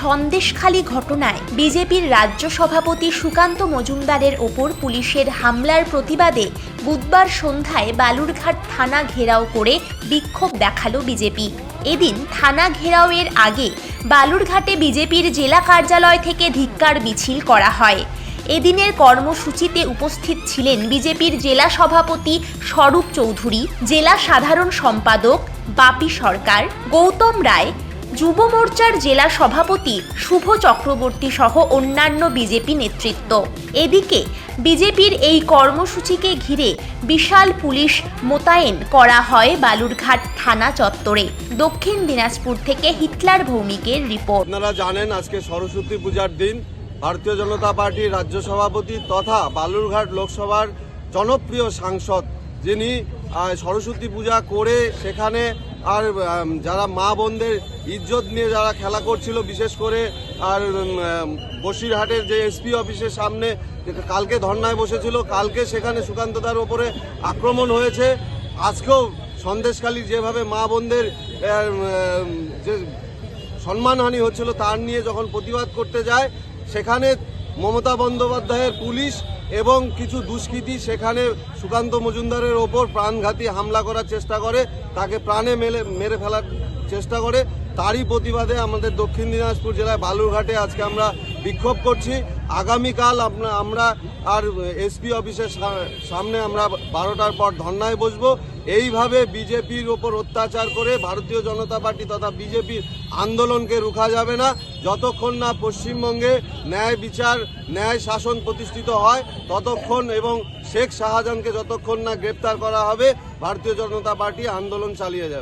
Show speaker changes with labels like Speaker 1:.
Speaker 1: সন্দেশখালী ঘটনায় বিজেপির রাজ্য সভাপতি সুকান্ত মজুমদারের ওপর পুলিশের হামলার প্রতিবাদে বুধবার সন্ধ্যায় বালুরঘাট থানা ঘেরাও করে বিক্ষোভ দেখাল বিজেপি। এদিন থানা ঘেরাওয়ের আগে বালুরঘাটে বিজেপির জেলা কার্যালয় থেকে ধিক্কার মিছিল করা হয়। এদিনের কর্মসূচিতে উপস্থিত ছিলেন বিজেপির জেলা সভাপতি স্বরূপ চৌধুরী, জেলা সাধারণ সম্পাদক বাপি সরকার, গৌতম রায় যুব মোর্চার জেলা সভাপতি শুভ চক্রবর্তী সহ অন্যান্য বিজেপি নেতৃত্ব। এদিকে বিজেপির এই কর্মসূচিকে ঘিরে বিশাল পুলিশ মোতায়েন করা হয় বালুরঘাট থানা চত্বরে। দক্ষিণ দিনাজপুর থেকে হিটলার ভৌমিকের রিপোর্ট।
Speaker 2: আপনারা জানেন আজকে সরস্বতী পূজার দিন। ভারতীয় জনতা পার্টির রাজ্য সভাপতি তথা বালুরঘাট লোকসভার জনপ্রিয় সাংসদ যিনি সরস্বতী পূজা করে সেখানে আর যারা মা বোনদের ইজ্জত নিয়ে যারা খেলা করছিল, বিশেষ করে আর বসিরহাটের যে এসপি অফিসের সামনে কালকে ধর্নায় বসেছিল, কালকে সেখানে সুকান্তদার ওপরে আক্রমণ হয়েছে। আজকেও সন্দেশখালী যেভাবে মা বোনদের যে সম্মানহানি হচ্ছিল, তার নিয়ে যখন প্রতিবাদ করতে যায়, সেখানে মমতা বন্দ্যোপাধ্যায়ের পুলিশ এবং কিছু দুষ্কৃতী সেখানে সুকান্ত মজুমদারের ওপর প্রাণঘাতী হামলা করার চেষ্টা করে, তাকে প্রাণে মেলে, মেরে ফেলার চেষ্টা করে। তারই প্রতিবাদে আমাদের দক্ষিণ দিনাজপুর জেলায় বালুরঘাটে আজকে আমরা বিক্ষোভ করছি। আগামীকাল আমরা আমরা আর এসপি অফিসের সামনে আমরা বারোটার পর ধর্নায় বসবো। এইভাবে বিজেপির ওপর অত্যাচার করে ভারতীয় জনতা পার্টি তথা বিজেপির আন্দোলনকে রুখা যাবে না। যতক্ষণ না পশ্চিমবঙ্গে ন্যায় বিচার, ন্যায় শাসন প্রতিষ্ঠিত হয়, ততক্ষণ এবং শেখ শাহজাহানকে যতক্ষণ না গ্রেপ্তার করা হবে, ভারতীয় জনতা পার্টি আন্দোলন চালিয়ে যাবে।